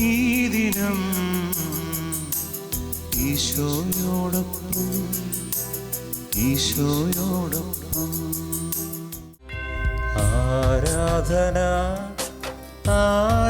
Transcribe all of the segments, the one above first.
ഈ ദിനം ഈശോയോടൊപ്പം ഈശോയോടൊപ്പം. ആരാധന ആരാധന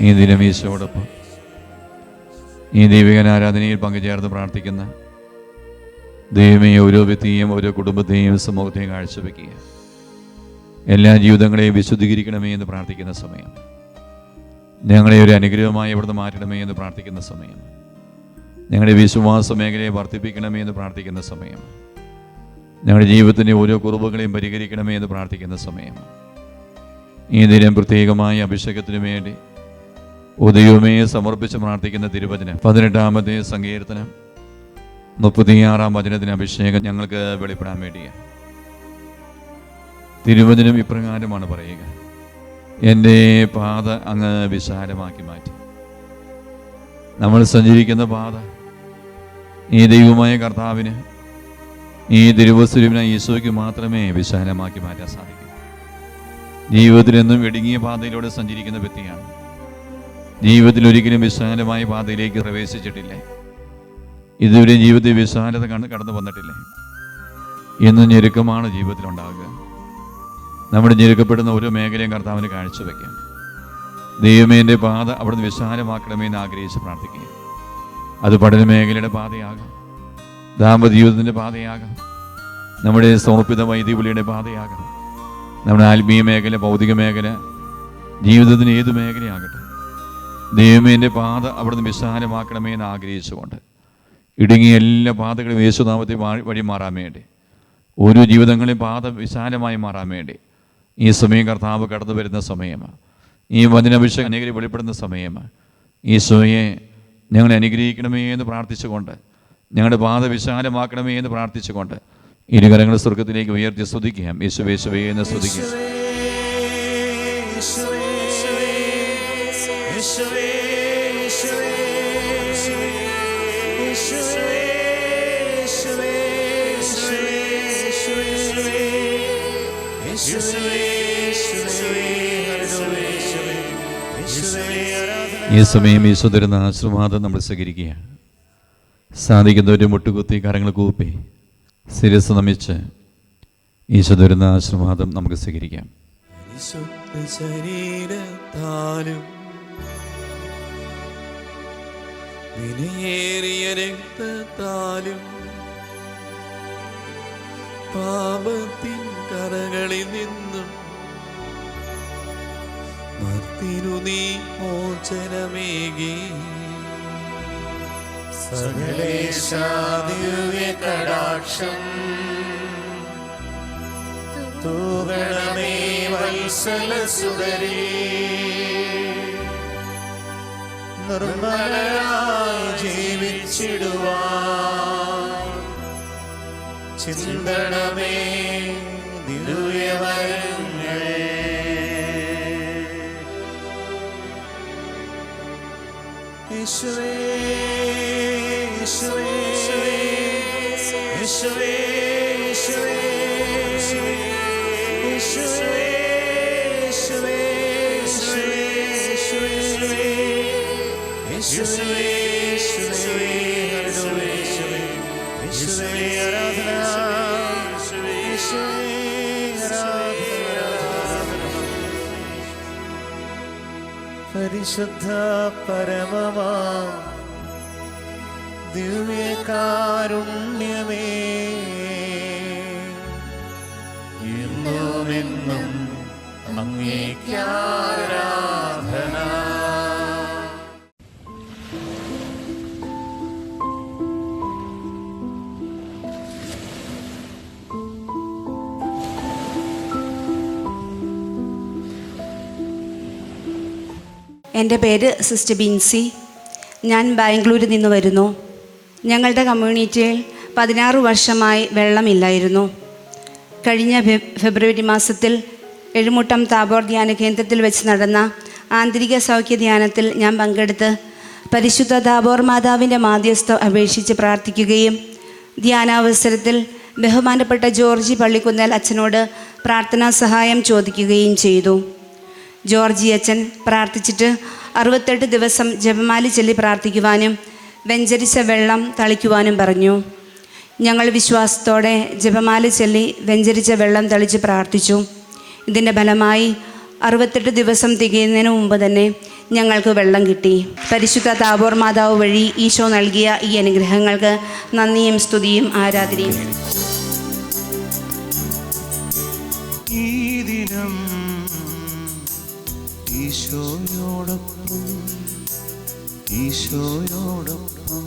ഈ ദിനം ഈശോടൊപ്പം ഈ ദൈവികൻ ആരാധനയിൽ പങ്കുചേർന്ന് പ്രാർത്ഥിക്കുന്ന ദൈവമേ ഓരോ വ്യക്തിയെയും ഓരോ കുടുംബത്തെയും സമൂഹത്തെയും കാഴ്ചവെക്കുക. എല്ലാ ജീവിതങ്ങളെയും വിശുദ്ധീകരിക്കണമേ എന്ന് പ്രാർത്ഥിക്കുന്ന സമയം. ഞങ്ങളെ ഒരു അനുഗ്രഹമായി ഇവിടുന്ന് മാറ്റണമേ എന്ന് പ്രാർത്ഥിക്കുന്ന സമയം. ഞങ്ങളുടെ വിശ്വാസ മേഖലയെ വർദ്ധിപ്പിക്കണമേ എന്ന് പ്രാർത്ഥിക്കുന്ന സമയം. ഞങ്ങളുടെ ജീവിതത്തിന്റെ ഓരോ കുറവുകളെയും പരിഹരിക്കണമേ എന്ന് പ്രാർത്ഥിക്കുന്ന സമയം. ഈ ദിനം പ്രത്യേകമായ അഭിഷേകത്തിനു വേണ്ടി ഉദയവുമേ സമർപ്പിച്ച് പ്രാർത്ഥിക്കുന്ന തിരുവചനം. പതിനെട്ടാമത്തെ സങ്കീർത്തനം. മുപ്പത്തിയാറാം വചനത്തിന് അഭിഷേകം ഞങ്ങൾക്ക് വെളിപ്പെടാൻ വേണ്ടിയാണ്. തിരുവചനം ഇപ്രകാരമാണ് പറയുക. എന്റെ പാത അങ്ങ് വിശാലമാക്കി മാറ്റി. നമ്മൾ സഞ്ചരിക്കുന്ന പാത ഈ ദൈവമായ കർത്താവിന് ഈ തിരുവസ്തുവിനെ ഈശോയ്ക്ക് മാത്രമേ വിശാലമാക്കി മാറ്റാൻ സാധിക്കൂ. ജീവിതത്തിൽ എന്നും ഇടുങ്ങിയ പാതയിലൂടെ സഞ്ചരിക്കുന്ന വ്യക്തിയാണ് ജീവിതത്തിൽ ഒരിക്കലും വിശാലമായ പാതയിലേക്ക് പ്രവേശിച്ചിട്ടില്ല? ഇതുവരെ ജീവിതത്തിൽ വിശാലത കണ്ട് കടന്നു വന്നിട്ടില്ല? എന്നും ഞെരുക്കമാണ് ജീവിതത്തിൽ ഉണ്ടാകുക നമ്മുടെ ഞെരുക്കപ്പെടുന്ന ഓരോ മേഖലയും കർത്താവിന് കാഴ്ചവെക്കാം. ദൈവമേന്റെ പാത അവിടുന്ന് വിശാലമാക്കണമേ എന്ന് ആഗ്രഹിച്ച് പ്രാർത്ഥിക്കുക. അത് പഠന മേഖലയുടെ പാതയാകാം. ദാമ്പത്യ പാതയാകാം. നമ്മുടെ സമർപ്പിത വൈദ്യപുലിയുടെ പാതയാകാം. നമ്മുടെ ആത്മീയ മേഖല ഭൗതിക മേഖല ജീവിതത്തിന് ഏത് മേഖലയാകട്ടെ. ദൈവമേന്റെ പാത അവിടുന്ന് വിശാലമാക്കണമേ എന്ന് ആഗ്രഹിച്ചുകൊണ്ട് ഇടുങ്ങിയ എല്ലാ പാതകളും യേശുനാമത്തെ വഴി മാറാൻ വേണ്ടി. ഓരോ ജീവിതങ്ങളെയും പാത വിശാലമായി മാറാൻ വേണ്ടി. ഈ സമയം കർത്താവ് കടന്നു വരുന്ന സമയമാണ്. ഈ വചനാഭിഷേകം അനേകരെ വെളിപ്പെടുന്ന സമയമാണ്. ഈശോയെ ഞങ്ങളെ അനുഗ്രഹിക്കണമേ എന്ന് പ്രാർത്ഥിച്ചുകൊണ്ട് ഞങ്ങളുടെ പാത വിശാലമാക്കണമേ എന്ന് പ്രാർത്ഥിച്ചുകൊണ്ട് ഇരുകരങ്ങൾ സ്വർഗത്തിലേക്ക് ഉയർത്തി സ്തുതിക്കാം യേശു എന്ന് സ്തുതിക്കാം ഈ സമയം ഈശോ തരുന്ന ആശീർവാദം നമ്മൾ സ്വീകരിക്കുകയാണ്. സാധിക്കുന്നവരെ മുട്ടുകുത്തി കരങ്ങൾ കൂപ്പി ശിരസ് നമിച്ച് ഈശോ തരുന്ന ആശീർവാദം നമുക്ക് സ്വീകരിക്കാം. ശരീരത്താലും രക്തത്താലും പാപത്തിൻ കരകളിൽ നിന്നും തിരുനീ മോചനമേകി സകലേശാദിവ്യകടാക്ഷം. തൂകണമേ വത്സലസുതരേ നിർമ്മലരായി ജീവിച്ചിടുവാ ചിന്തണമേ യേശുവേ യേശുവേ യേശുവേ യേശുവേ പരിശുദ്ധ പരമമാ. ദിവ്യകാരുണ്യമേ. എന്നും അങ്ങേക്കാരാധന എന്റെ പേര് സിസ്റ്റർ ബിൻസി. ഞാൻ ബാംഗ്ലൂരിൽ നിന്ന് വരുന്നു. ഞങ്ങളുടെ കമ്മ്യൂണിറ്റിയിൽ പതിനാറ് വർഷമായി വെള്ളമില്ലായിരുന്നു. കഴിഞ്ഞ ഫെബ്രുവരി മാസത്തിൽ എഴുമുട്ടം താബോർ ധ്യാന കേന്ദ്രത്തിൽ വെച്ച് നടന്ന ആന്തരിക സൗഖ്യ ധ്യാനത്തിൽ ഞാൻ പങ്കെടുത്ത് പരിശുദ്ധ താബോർ മാതാവിന്റെ മാധ്യസ്ഥ അപേക്ഷിച്ച് പ്രാർത്ഥിക്കുകയും ധ്യാനാവസരത്തിൽ ബഹുമാനപ്പെട്ട ജോർജി പള്ളിക്കുന്നേൽ അച്ഛനോട് പ്രാർത്ഥനാ സഹായം ചോദിക്കുകയും ചെയ്തു. ജോർജി അച്ഛൻ പ്രാർത്ഥിച്ചിട്ട് അറുപത്തെട്ട് ദിവസം ജപമാലി ചൊല്ലി പ്രാർത്ഥിക്കുവാനും വെഞ്ചരിച്ച വെള്ളം തളിക്കുവാനും പറഞ്ഞു. ഞങ്ങൾ വിശ്വാസത്തോടെ ജപമാല ചൊല്ലി വെഞ്ചരിച്ച വെള്ളം തളിച്ച് പ്രാർത്ഥിച്ചു. ഇതിന്റെ ഫലമായി അറുപത്തെട്ട് ദിവസം തികയുന്നതിന് മുമ്പ് തന്നെ ഞങ്ങൾക്ക് വെള്ളം കിട്ടി. പരിശുദ്ധ താബോർ മാതാവ് വഴി ഈശോ നൽകിയ ഈ അനുഗ്രഹങ്ങൾക്ക് നന്ദിയും സ്തുതിയും ആരാധനയും. ഈ ദിനം ഈശോയോടൊപ്പം ഈശോയോടൊപ്പം.